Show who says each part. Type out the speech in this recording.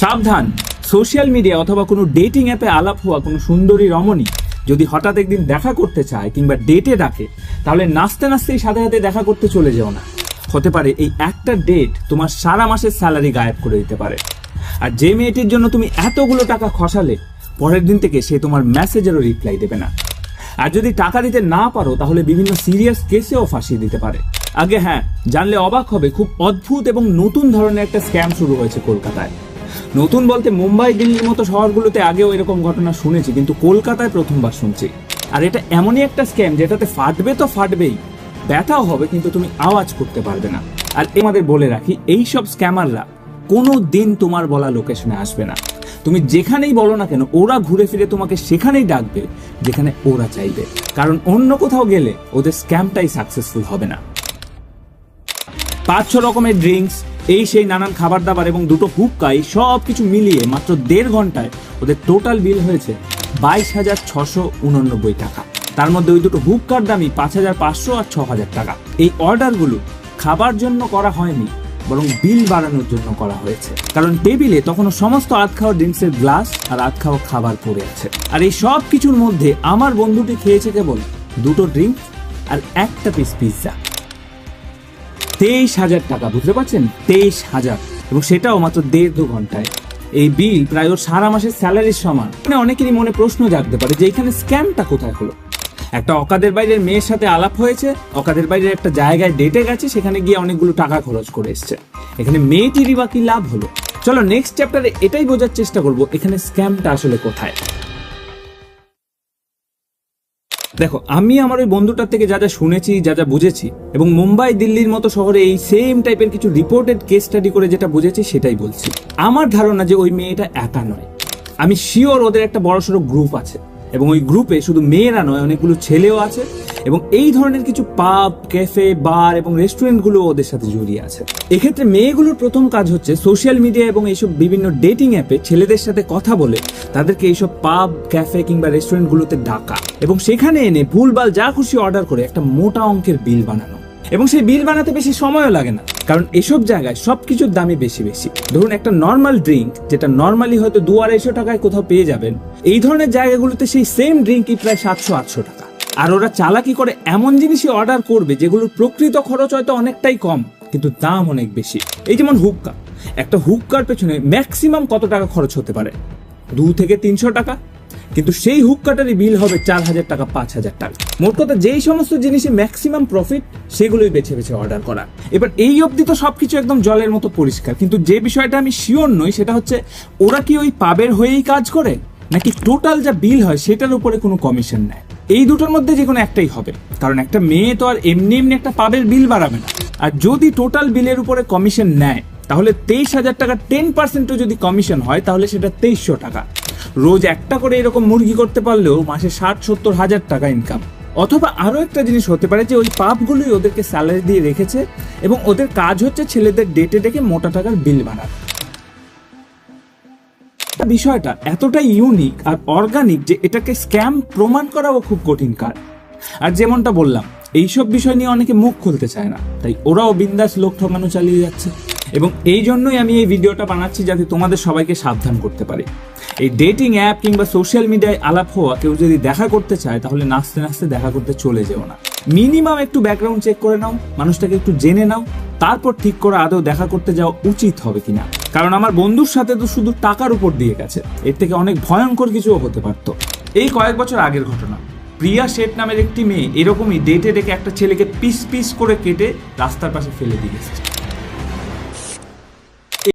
Speaker 1: সাবধান। Social media অথবা কোনো ডেটিং অ্যাপে আলাপ হওয়া কোনো সুন্দরী রমণী যদি হঠাৎ একদিন দেখা করতে চায় কিংবা ডেটে ডাকে, তাহলে নাচতে নাচতেই সাথে সাথে দেখা করতে চলে যেও না। হতে পারে এই একটা ডেট তোমার সারা মাসের স্যালারি গায়েব করে দিতে পারে। আর যে মেয়েটির জন্য তুমি এতগুলো টাকা খসালে, পরের দিন থেকে সে তোমার মেসেজেরও রিপ্লাই দেবে না। আর যদি টাকা দিতে না পারো, তাহলে বিভিন্ন সিরিয়াস কেসেও ফাঁসিয়ে দিতে পারে। আগে হ্যাঁ জানলে অবাক হবে, খুব অদ্ভুত এবং নতুন ধরনের একটা স্ক্যাম শুরু হয়েছে কলকাতায়। নতুন বলতে মুম্বাই, দিল্লির মতো শহরগুলোতে আগেও এরকম ঘটনা শুনেছি, কিন্তু কলকাতায় প্রথমবার শুনছি। আর এটা এমনই একটা স্ক্যাম যেটাতে ফাটবে তো ফাটবেই। ব্যথাও হবে, কিন্তু তুমি আওয়াজ করতে পারবে না। আর আমাদের বলে রাখি এই সব স্ক্যামাররা কোনো দিন তোমার বলা লোকেশনে আসবে না। তুমি যেখানেই বলো না কেন, ওরা ঘুরে ফিরে তোমাকে সেখানেই ডাকবে, যেখানে ওরা চাইবে। কারণ অন্য কোথাও গেলে ওদের স্ক্যামটাই সাকসেসফুল হবে না। পাঁচ ছ রকমের ড্রিঙ্কস এই সেই নানান খাবার দাবার এবং দুটো হুক্কা এই সব কিছু মিলিয়ে মাত্র দেড় ঘন্টায় ওদের টোটাল বিল হয়েছে বাইশ হাজার ছশো উননব্বই টাকা। তার মধ্যে ওই দুটো হুক্কার দামই পাঁচ হাজার পাঁচশো আর ছ হাজার টাকা। এই অর্ডারগুলো খাবার জন্য করা হয়নি, বরং বিল বাড়ানোর জন্য করা হয়েছে। কারণ টেবিলে তখনও সমস্ত আধ খাওয়া ড্রিঙ্কসের গ্লাস আর আধ খাওয়া খাবার পড়ে আছে। আর এই সব কিছুর মধ্যে আমার বন্ধুটি খেয়েছে কেবল দুটো ড্রিঙ্ক আর একটা পিস পিৎজা। তেইশ হাজার টাকা, বুঝতে পারছেন? তেইশ হাজার। এবং সেটাও মাত্র দেড় দু ঘন্টায়। এই বিল প্রায় ওর সারা মাসের স্যালারির সমান। মানে অনেকেরই মনে প্রশ্ন জাগতে পারে যে এখানে স্ক্যামটা কোথায় হলো? একটা অকাদের বাইরের মেয়ের সাথে আলাপ হয়েছে, অকাদের বাইরের একটা জায়গায় ডেটে গেছে, সেখানে গিয়ে অনেকগুলো টাকা খরচ করে এসছে। এখানে মেয়েটিরই বা কি লাভ হলো। চলো নেক্সট চ্যাপ্টারে এটাই বোঝার চেষ্টা করব, এখানে স্ক্যামটা আসলে কোথায়? দেখো, আমি আমার ওই বন্ধুটার থেকে যা যা শুনেছি, যা যা বুঝেছি, এবং মুম্বাই, দিল্লির মতো শহরে এই সেম টাইপের কিছু রিপোর্টেড কেস স্টাডি করে যেটা বুঝেছি, সেটাই বলছি। আমার ধারণা যে ওই মেয়েটা একা নয়। আমি শিওর ওদের একটা বড়সড় গ্রুপ আছে। এবং ওই গ্রুপে শুধু মেয়েরা নয়, অনেকগুলো ছেলেও আছে এবং এই ধরনের কিছু পাব ক্যাফে বার এবং রেস্টুরেন্টগুলো ওদের সাথে জড়িয়ে আছে। এক্ষেত্রে মেয়েগুলোর প্রথম কাজ হচ্ছে সোশ্যাল মিডিয়া এবং এইসব বিভিন্ন ডেটিং অ্যাপে ছেলেদের সাথে কথা বলে তাদেরকে এইসব পাব ক্যাফে কিংবা রেস্টুরেন্টগুলোতে ডাকা এবং সেখানে এনে ভুলবাল যা খুশি অর্ডার করে একটা মোটা অঙ্কের বিল বানানো। এবং সেই বিল বানাতে বেশি সময়ও লাগে না। কারণ এসব জায়গায় সবকিছুর দামই বেশি বেশি। ধরুন একটা নর্মাল ড্রিঙ্ক যেটা নর্মালি হয়তো দু আড়াইশো টাকায় কোথাও পেয়ে যাবেন, এই ধরনের জায়গাগুলোতে সেই সেম ড্রিঙ্কই প্রায় সাতশো, আটশো টাকা। আর ওরা চালাকি করে এমন জিনিসই অর্ডার করবে যেগুলোর প্রকৃত খরচ হয়তো অনেকটাই কম, কিন্তু দাম অনেক বেশি। এই যেমন হুক্কা। একটা হুক্কার পেছনে ম্যাক্সিমাম কত টাকা খরচ হতে পারে? দু থেকে তিনশো টাকা? কিন্তু সেই হুক্কাটারই বিল হবে চার হাজার টাকা, পাঁচ হাজার টাকা। মোট কথা যেই সমস্ত জিনিসে ম্যাক্সিমাম প্রফিট সেগুলোই বেছে বেছে অর্ডার করা। এবার এই অবধি তো সবকিছু একদম জলের মতো পরিষ্কার। কিন্তু যে বিষয়টা আমি শিওর নই, সেটা হচ্ছে ওরা কি ওই পাবের হয়েই কাজ করে? নাকি টোটাল যা বিল হয়, সেটার উপরে কোনো কমিশন নেয়? এই দুটোর মধ্যে যে কোনো একটাই হবে। কারণ একটা মেয়ে তো আর এমনি এমনি একটা পাবের বিল বাড়াবে না। আর যদি টোটাল বিলের উপরে কমিশন নেয়, তাহলে তেইশ হাজার টাকা টেন পার্সেন্টও যদি কমিশন হয়, তাহলে সেটা তেইশশো টাকা। রোজ একটা করে এরকম মুরগি করতে পারলেও মাসে ষাট, সত্তর হাজার টাকা ইনকাম অথবা আরও একটা জিনিস হতে পারে যে ওই পাপগুলোই ওদেরকে স্যালারি দিয়ে রেখেছে এবং ওদের কাজ হচ্ছে ছেলেদের ডেটে ডেকে মোটা টাকার বিল বানানো বিষয়টা এতটাই ইউনিক আর অর্গানিক যে এটাকে স্ক্যাম প্রমাণ করাও খুব কঠিন কাজ। আর যেমনটা বললাম, এইসব বিষয় নিয়ে অনেকে মুখ খুলতে চায় না, তাই ওরাও বিন্দাস লোক ঠকানো চালিয়ে যাচ্ছে। এবং এই জন্যই আমি এই ভিডিওটা বানাচ্ছি যাতে তোমাদের সবাইকে সাবধান করতে পারি। এই ডেটিং অ্যাপ কিংবা সোশ্যাল মিডিয়ায় আলাপ হওয়া, কেউ যদি দেখা করতে চায়, তাহলে নাচতে নাচতে দেখা করতে চলে যেও না। মিনিমাম একটু ব্যাকগ্রাউন্ড চেক করে নাও, মানুষটাকে একটু জেনে নাও, তারপর ঠিক করে আদৌ দেখা করতে যাওয়া উচিত হবে কিনা। কারণ আমার বন্ধুর সাথে তো শুধু টাকার উপর দিয়ে গেছে, এর থেকে অনেক ভয়ঙ্কর কিছুও হতে পারতো। এই কয়েক বছর আগের ঘটনা। প্রিয়া শেঠ নামের একটি মেয়ে এরকমই ডেটে ডেকে একটা ছেলেকে পিস পিস করে কেটে রাস্তার পাশে ফেলে দিয়ে এসেছে